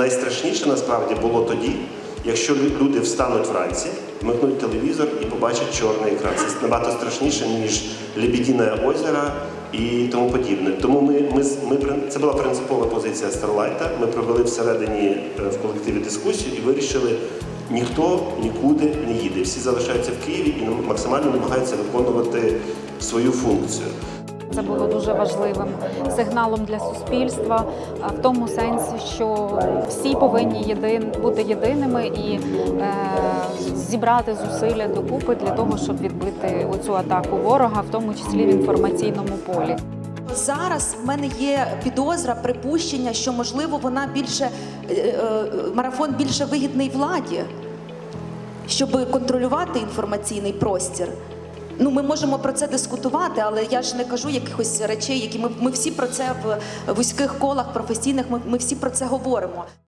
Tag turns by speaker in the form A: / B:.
A: найстрашніше насправді було тоді, якщо люди встануть вранці, вмикнуть телевізор і побачать чорний екран. Це набагато страшніше, ніж Лебедине озеро і тому подібне. Тому ми, ми, ми, це була принципова позиція Старлайта. Ми провели всередині е, в колективі дискусію і вирішили, ніхто нікуди не їде. Всі залишаються в Києві і максимально намагаються виконувати свою функцію.
B: Це було дуже важливим сигналом для суспільства, в тому сенсі, що всі повинні єдин, бути єдиними і е, зібрати зусилля докупи для того, щоб відбити оцю атаку ворога, в тому числі в інформаційному полі.
C: Зараз в мене є підозра, припущення, що можливо вона більше е, е, марафон більше вигідний владі, щоб контролювати інформаційний простір. Ну, ми можемо про це дискутувати, але я ж не кажу якихось речей, які ми, ми всі про це в вузьких колах професійних. Ми, ми всі про це говоримо.